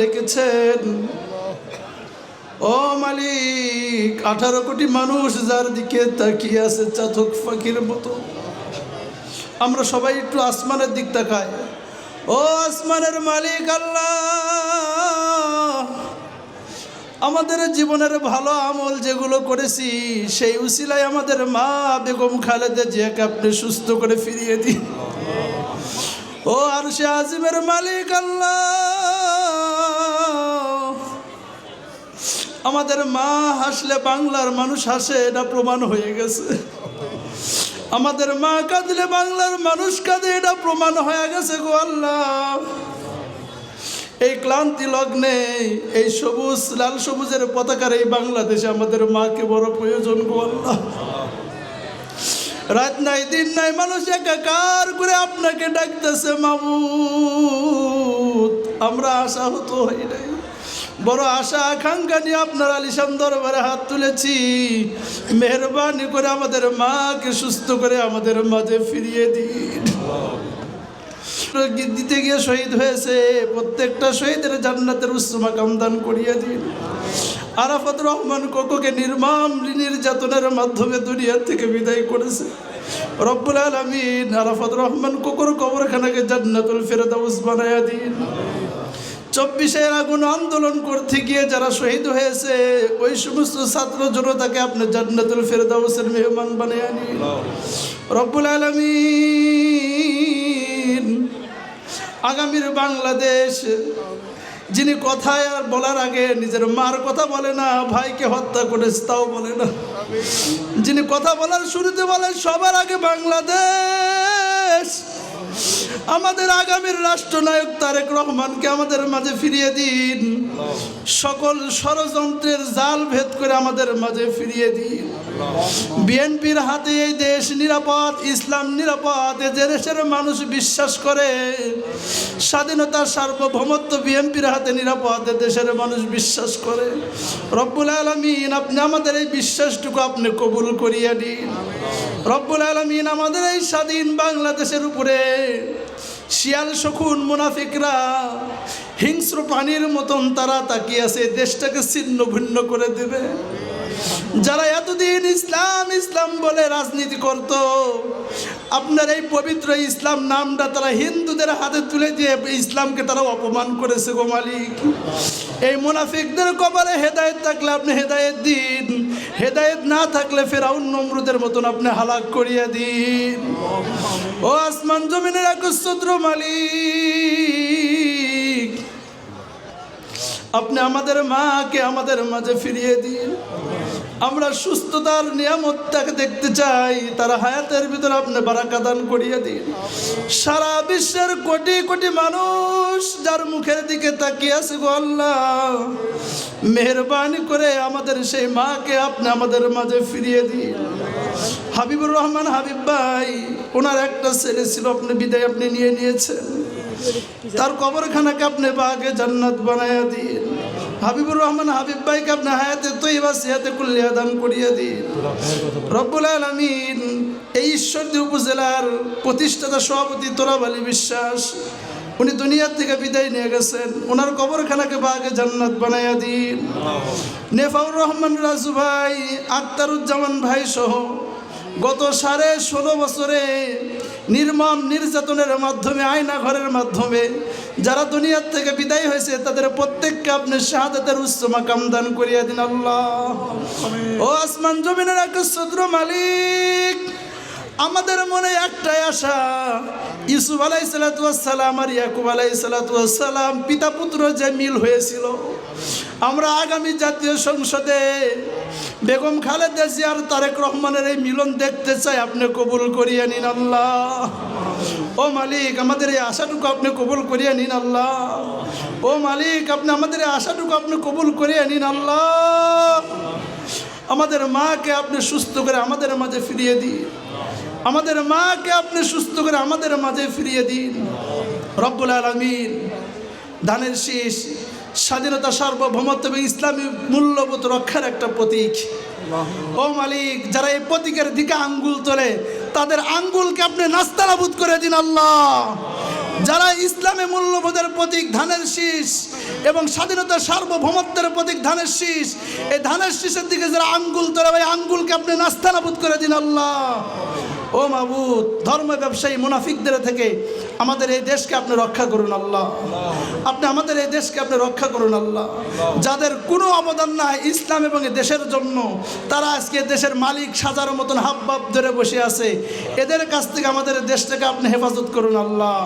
ডেকেছেন। ও মালিক, আঠারো কোটি মানুষ যার দিকে তাকিয়ে আছে চাতক ফাঁকির মতো। আমরা সবাই একটু আসমানের দিক তাকাই। ও আসমানের মালিক আল্লাহ, আমাদের জীবনের ভালো আমল যেগুলো করেছি, সেই উসিলায় আমাদের মা বেগম খালেদা জিয়াকে আপনি সুস্থ করে ফিরিয়ে দিন। ও আর সে আজিমের মালিক আল্লাহ। আমাদের মা হাসলে বাংলার মানুষ হাসে, এটা প্রমাণ হয়ে গেছে। আমাদের মা কাঁদলে বাংলার মানুষ কাঁদে, এটা প্রমাণ হয়ে গেছে গো আল্লাহ। এই ক্লান্তি লগ্নে, এই সবুজ, লাল সবুজের পতাকার এই বাংলাদেশে আমাদের মাকে বড় প্রয়োজন গো আল্লাহ। রাত নাই, দিন নাই, মানুষ একাকার করে আপনাকে ডাকতেছে, মামুদ। আমরা আশা হতো হই নাই। বড় আশা আকাঙ্ক্ষা নিয়ে আপনার আলিশান দরবারে হাত তুলেছি। মেহরবানি করে আমাদের মাকে সুস্থ করে আমাদের মাঝে ফিরিয়ে দিন। দিতে গিয়ে শহীদ হয়েছে, প্রত্যেকটা শহীদের জান্নাতের উচ্চ মাকাম দান করিয়ে দিন। আরাফাত রহমান কোকোকে নির্মাম নির্যাতনের মাধ্যমে দুনিয়া থেকে বিদায় করেছে। রব্বুল আলমিন আরাফাত রহমান কোকোর কবরখানাকে জান্নাতুল ফেরদাউস বানায়া দিন। চব্বিশের আগুন আন্দোলন করতে গিয়ে যারা শহীদ হয়েছে, ওই সমস্ত ছাত্র জনতাকে আপনি জান্নাতুল ফেরদাউসের মেহমান বানিয়ে নিন। রব্বুল আলমিন, আগামীর বাংলাদেশ, যিনি কথায় আর বলার আগে নিজের মার কথা বলে না, ভাইকে হত্যা করেছে, তাও বলে না। যিনি কথা বলার শুরুতে বলেন, সবার আগে বাংলাদেশ। আমাদের আগামীর রাষ্ট্রনায়ক তারেক রহমানকে আমাদের মাঝে ফিরিয়ে দিন। সকল ষড়যন্ত্রের জাল ভেদ করে আমাদের মাঝে ফিরিয়ে দিন। বিএনপির হাতে এই দেশ নিরাপদ, ইসলাম নিরাপদ যে দেশের মানুষ বিশ্বাস করে, স্বাধীনতা, সার্বভৌমত্ব বিএনপির হাতে নিরাপদ দেশের মানুষ বিশ্বাস করে। রব্বুল আলমিন, আপনি আমাদের এই বিশ্বাসটুকু আপনি কবুল করিয়ে দিন। রব্বুল আলমিন, আমাদের এই স্বাধীন বাংলাদেশের উপরে শিয়াল, শকুন, মুনাফিকরা হিংস্র পানির মতন তারা তাকিয়ে আছে, দেশটাকে ছিন্ন ভিন্ন করে দেবে। যারা এতদিন ইসলাম ইসলাম বলে রাজনীতি করত, আপনার এই পবিত্র ইসলাম নামটা তারা হিন্দুদের হাতে তুলে দিয়ে ইসলামকে তারা অপমান করেছে গো মালিক। এই মুনাফিকদের কপালে হেদায়েত থাকলে আপনি হেদায়েত দিন, হেদায়েত না থাকলে ফেরাউন নমরুদের মতন আপনি হালাক করিয়া দিন। ও আসমান জমিনের একচ্ছত্র মালিক। আপনি আমাদের মাকে আমাদের মাঝে ফিরিয়ে দিন। আমরা সুস্থতার নিয়ামতটাকে দেখতে চাই, তারা হায়াতের ভিতরে আপনি বারাকা দান করিয়ে দিন। সারা বিশ্বের কোটি কোটি মানুষ যার মুখের দিকে তাকিয়ে আছে গো আল্লাহ, মেহরবানি করে আমাদের সেই মাকে আপনি আমাদের মাঝে ফিরিয়ে দিন। হাবিবুর রহমান হাবিব ভাই, ওনার একটা ছেলে ছিল, আপনি বিদায় আপনি নিয়ে নিয়েছেন। তার কবরখানাকে আপনি বাগে জান্নাত বানাইয়া দিন হাবিবুর রহমান হাবিব ভাইকে আপনি হায়াতে তৈবা সিহাতে কুল্লিয়া দান করিয়া দিন রব্বুল আলমিন এই ঈশ্বরদী উপজেলার প্রতিষ্ঠাতা সভাপতি তোরাব আলী বিশ্বাস, উনি দুনিয়ার থেকে বিদায় নিয়ে গেছেন। ওনার কবরখানাকে বাগে জান্নাত বানাইয়া দিন নেফাউর রহমান রাজু ভাই, আক্তারুজ্জামান ভাই সহ গত সাড়ে ষোলো বছরে নির্মম নির্যাতনের মাধ্যমে আয়না ঘরের মাধ্যমে যারা দুনিয়ার থেকে বিদায় হয়েছে, তাদের প্রত্যেককে আপনি শাহাদাতের উচ্চ মাকাম দান করিয়া দিন আল্লাহ। ও আসমান জমিনের এক সদ্র মালিক, আমাদের মনে একটাই আশা ইসুফ আলাই সালাতাম আর ইয়াকুব আলাই সালাতাম পিতা পুত্র যে মিল হয়েছিল, আমরা আগামী জাতীয় সংসদে বেগম খালেদা জিয়ার তারেক রহমানের এই মিলন দেখতে চাই আপনি কবুল করিয়ে নিন আল্লাহ। ও মালিক, আমাদের এই আশাটুকু আপনি কবুল করিয়ে নিন আল্লাহ। ও মালিক, আপনি আমাদের এই আশাটুকু আপনি কবুল করিয়ে নিন আল্লাহ। আমাদের মাকে আপনি সুস্থ করে আমাদের মাঝে ফিরিয়ে দিন। আমাদের মাকে আপনি সুস্থ করে আমাদের মাঝে ফিরিয়ে দিন। রব্বুল আলমিন ধানের শীষ স্বাধীনতা সার্বভৌমত্ব এবং ইসলামী মূল্যবোধ রক্ষার একটা প্রতীক। ও মালিক যারা এই প্রতীকের দিকে আঙ্গুল তোলে তাদের আঙ্গুলকে আপনি নাস্তানাবুদ করে দিন আল্লাহ। যারা ইসলামে মূল্যবোধের প্রতীক ধানের শীষ এবং স্বাধীনতার সার্বভৌমত্বের প্রতীক ধানের শীষ এই ধানের শীষের দিকে যারা আঙ্গুল তোলে ভাই আঙ্গুলকে আপনি নাস্তানাবুদ করে দিন আল্লাহ। ও মাবুদ, ধর্ম ব্যবসায়ী মুনাফিকদের থেকে আমাদের এই দেশকে আপনি রক্ষা করুন আল্লাহ। আপনি আমাদের এই দেশকে আপনি রক্ষা করুন আল্লাহ। যাদের কোনো অবদান নাই ইসলাম এবং দেশের জন্য, তারা আজকে দেশের মালিক সাজার মতন হাবভাব ধরে বসে আছে। এদের কাছ থেকে আমাদের দেশটাকে আপনি হেফাজত করুন আল্লাহ।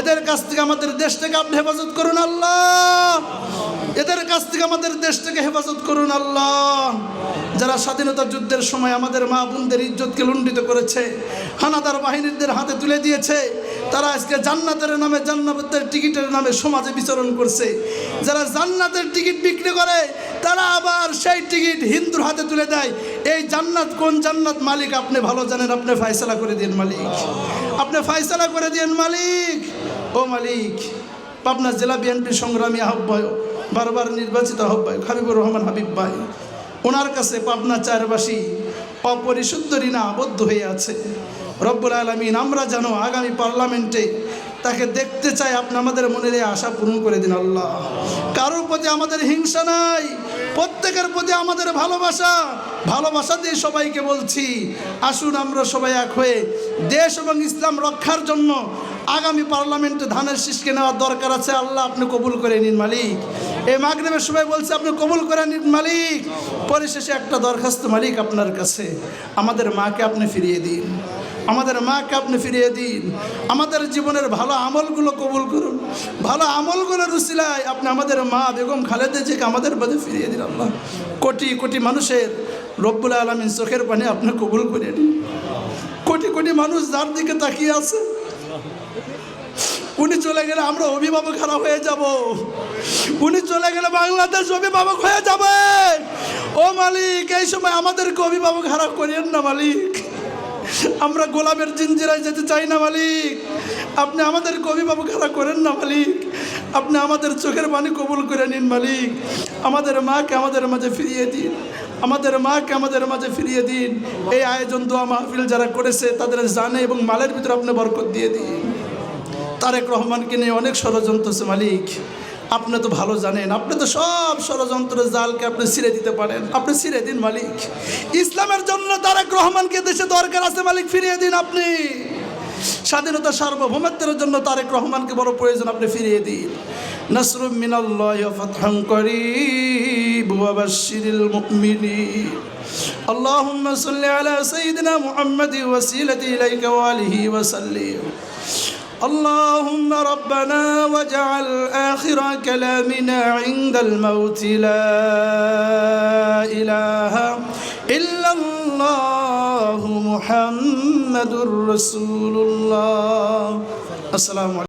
এদের কাছ থেকে আমাদের দেশটাকে আপনি হেফাজত করুন আল্লাহ। এদের কাছ থেকে আমাদের দেশটাকে হেফাজত করুন আল্লাহ। যারা স্বাধীনতা যুদ্ধের সময় আমাদের মা বোনদের ইজ্জতকে লুণ্ঠিত করেছে, হানাদার বাহিনীদের হাতে তুলে দিয়েছে, তারা আজকে জান্নাতের নামে জান্নাতের টিকিটের নামে সমাজে বিচরণ করছে। যারা জান্নাতের টিকিট বিক্রি করে, তারা আবার সেই টিকিট হিন্দুর হাতে তুলে দেয়। এই জান্নাত কোন জান্নাত? মালিক, আপনি ভালো জানেন, আপনি ফায়সালা করে দিন মালিক। আপনি ফায়সালা করে দিন মালিক। ও মালিক, পাবনা জেলা বিএনপি সংগ্রামী আহ্বায়ক বারবার নির্বাচিত আহ্বায়ক হাবিবুর রহমান হাবিব ভাই ওনার কাছে পাবনা চারবাসী অপরিশুদ্ধ ঋণা আবদ্ধ হয়ে আছে। রব্বুল আলমিন, আমরা যেন আগামী পার্লামেন্টে তাকে দেখতে চাই, আপনি আমাদের মনের এই আশা পূরণ করে দিন আল্লাহ। কারোর প্রতি আমাদের হিংসা নাই, প্রত্যেকের প্রতি আমাদের ভালোবাসা। ভালোবাসা দিয়ে সবাইকে বলছি, আসুন আমরা সবাই এক হয়ে দেশ এবং ইসলাম রক্ষার জন্য আগামী পার্লামেন্টে ধানের শীষকে নেওয়ার দরকার আছে। আল্লাহ আপনি কবুল করে নিন মালিক। এই মাগরেবের সবাই বলছে, আপনি কবুল করে নিন মালিক। পরিশেষে একটা দরখাস্ত মালিক আপনার কাছে, আমাদের মাকে আপনি ফিরিয়ে দিন। আমাদের মাকে আপনি ফিরিয়ে দিন। আমাদের জীবনের ভালো আমলগুলো কবুল করুন। ভালো আমলগুলো রুসিলায় আপনি আমাদের মা বেগম খালেদা জিকে আমাদের বাদে ফিরিয়ে দিন, আল্লাহ। কোটি কোটি মানুষের রব্বুল আলমিন চোখের পানি আপনি কবুল করে নিন। কোটি কোটি মানুষ যার দিকে তাকিয়ে আছে উনি চলে গেলে আমরা অভিভাবক খারাপ হয়ে যাব। উনি চলে গেলে বাংলাদেশ অভিভাবক হয়ে যাবে। ও মালিক, এই সময় আমাদেরকে অভিভাবক খারাপ করিয়েন না মালিক। আমরা গোলাপের জিঞ্জিরায় যেতে চাই না মালিক। আপনি আমাদেরকে অভিভাবক খারাপ করেন না মালিক। আপনি আমাদের চোখের পানি কবুল করে নিন, মালিক। আমাদের মাকে আমাদের মাঝে ফিরিয়ে দিন। আমাদের মাকে আমাদের মাঝে ফিরিয়ে দিন। এই আয়োজন, দোয়া মাহফিল যারা করেছে, তাদের জানে এবং মালের ভিতরে আপনি বরকত দিয়ে দিন। তারেক রহমানকে নিয়ে অনেক ষড়যন্ত্র আছে, মালিক। আপনি তো ভালো জানেন, আপনি তো সব ষড়যন্ত্রের জালকে আপনি ছিঁড়ে দিতে পারেন। আপনি ছিঁড়ে দিন, মালিক। ইসলামের জন্য তারেক রহমানকে দেশে দরকার আছে, মালিক, ফিরিয়ে দিন আপনি। স্বাধীনতা সার্বভৌমত্বের জন্য তারেক রহমানকে বড় প্রয়োজন আপনি ফিরিয়ে দিন নসরুম মিনাল্লাহ ফাতহান করিব ওয়া বাশশিরিল মুমিনিন اللهم صل على سيدنا محمد وسيلة إليك وآله وسلم اللهم ربنا واجعل آخر كلامنا عند الموت لا إله إلا الله محمد رسول الله. السلام عليكم.